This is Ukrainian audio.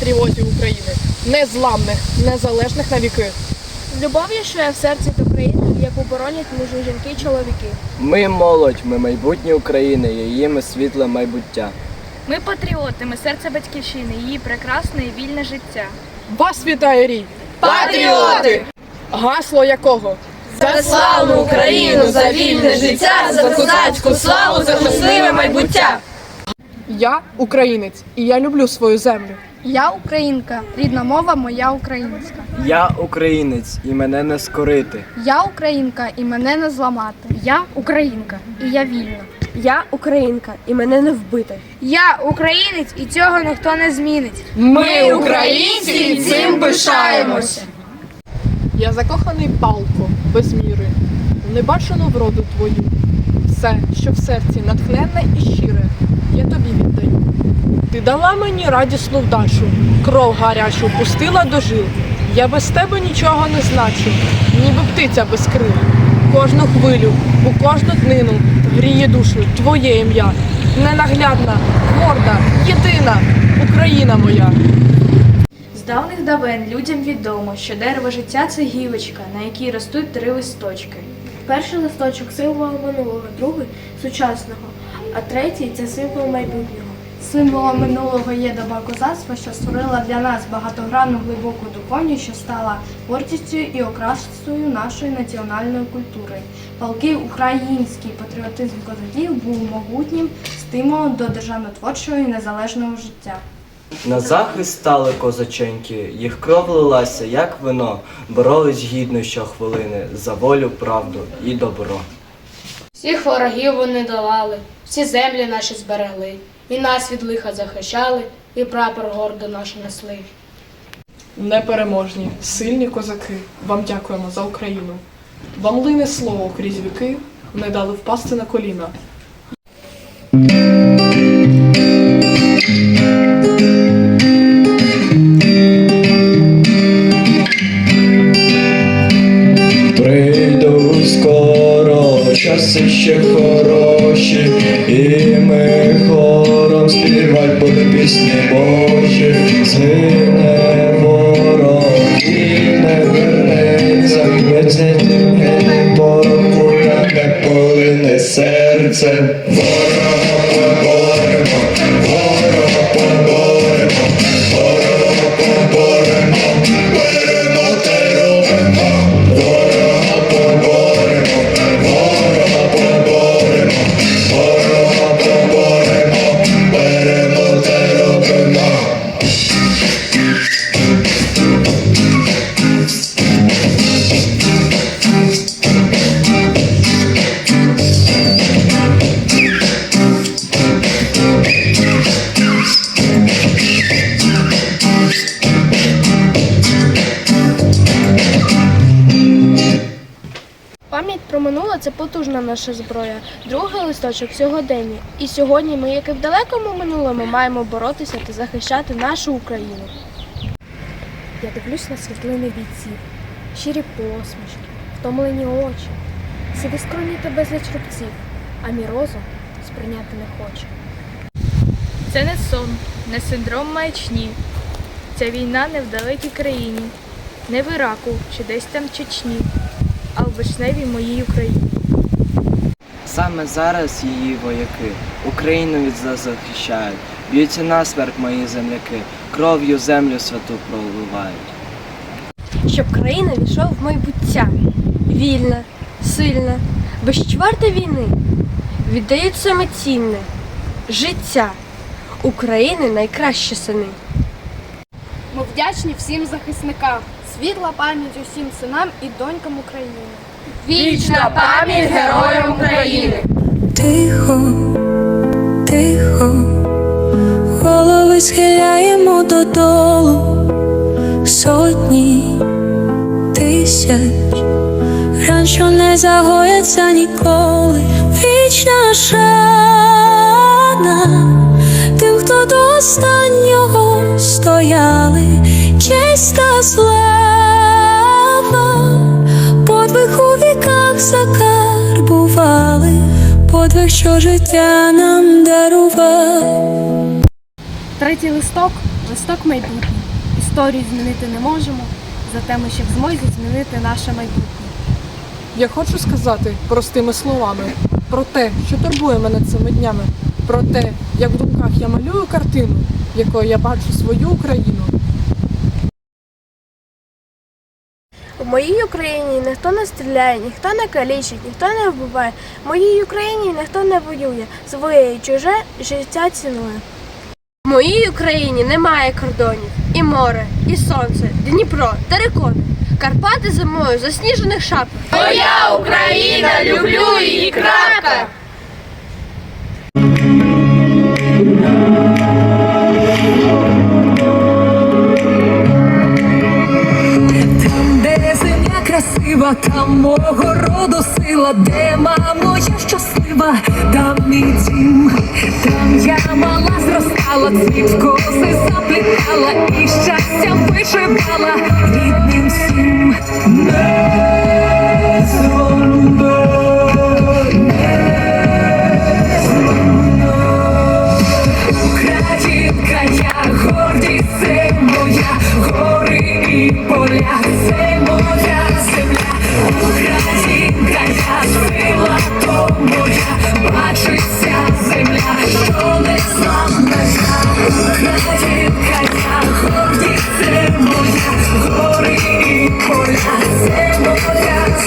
патріотів України, незламних, незалежних на віки. З любов'ю, що є в серці до країни, яку боронять мужні жінки і чоловіки. Ми молодь, ми майбутнє України, її ми світле майбуття. Ми патріоти, ми серце батьківщини, її прекрасне і вільне життя. Вас вітає рій! Патріоти! Гасло якого? За славну Україну, за вільне життя, за козацьку славу, за щасливе майбуття. Я українець, і я люблю свою землю. Я українка, рідна мова моя українська. Я українець і мене не скорити. Я українка і мене не зламати. Я українка і я вільна. Я українка, і мене не вбити. Я українець і цього ніхто не змінить. Ми, українці, і цим пишаємося. Я закоханий палко, без міри, в небачену вроду твою. Все, що в серці натхненне і щире, я тобі віддаю. Ти дала мені радісну вдачу, кров гарячу пустила до жил. Я без тебе нічого не значу, ніби птиця без крил. Кожну хвилю, у кожну днину гріє душу твоє ім'я. Ненаглядна, горда, єдина Україна моя. З давних давен людям відомо, що дерево життя це гілочка, на якій ростуть три листочки. Перший листочок символ минулого, другий сучасного, а третій це символ майбутнього. Символом минулого є доба козацтва, що створила для нас багатогранну глибоку духовність, що стала гордістю і окрасою нашої національної культури. Палкий український патріотизм козаків був могутнім стимулом до державнотворчого і незалежного життя. На захист стали козаченьки, їх кров лилася, як вино, боролись гідно щохвилини за волю, правду і добро. Всіх ворогів вони долали, всі землі наші зберегли, і нас від лиха захищали, і прапор гордо наш несли. Непереможні, сильні козаки, вам дякуємо за Україну. Вам лине слово крізь віки, не дали впасти на коліна. Серце. Ворога минуле це потужна наша зброя. Другий листочок сьогодення. І сьогодні ми, як і в далекому минулому, маємо боротися та захищати нашу Україну. Я дивлюсь на світлини бійців, щирі посмішки, втомлені очі, сиві скроні та безліч рубців, а мій розум сприйняти не хоче. Це не сон, не синдром маячні. Ця війна не в далекій країні, не в Іраку чи десь там в Чечні а в вишневій моїй Україні. Саме зараз її вояки Україну від зла захищають, б'ються насмерть мої земляки, кров'ю землю святу проливають. Щоб країна війшов в майбуття, вільна, сильна, без чверти війни, віддають саме цінне, життя України найкращі сини. Ми вдячні всім захисникам, світла пам'ять усім синам і донькам України. Вічна пам'ять героям України! Тихо, тихо, голови схиляємо додолу сотні тисяч, ран, що не загояться ніколи. Вічна шана тим, хто до останнього стояли, честь та слава, подвиг у віках закарбували, подвиг, що життя нам дарував. Третій листок листок майбутнє. Історію змінити не можемо, зате ми ще в змозі змінити наше майбутнє. Я хочу сказати простими словами про те, що турбує мене цими днями, про те, як в думках я малюю картину, якою я бачу свою Україну. У моїй Україні ніхто не стріляє, ніхто не калічить, ніхто не вбиває. В моїй Україні ніхто не воює, своє і чуже життя цінує. В моїй Україні немає кордонів, і море, і сонце, Дніпро, терикони, Карпати зимою засніжених шапок. Моя Україна, люблю її, крапка! Роду де мамо я щаслива, там мій дім, там я мала зростала, цвіт коси заплітала і щастя вишивала рідним всім.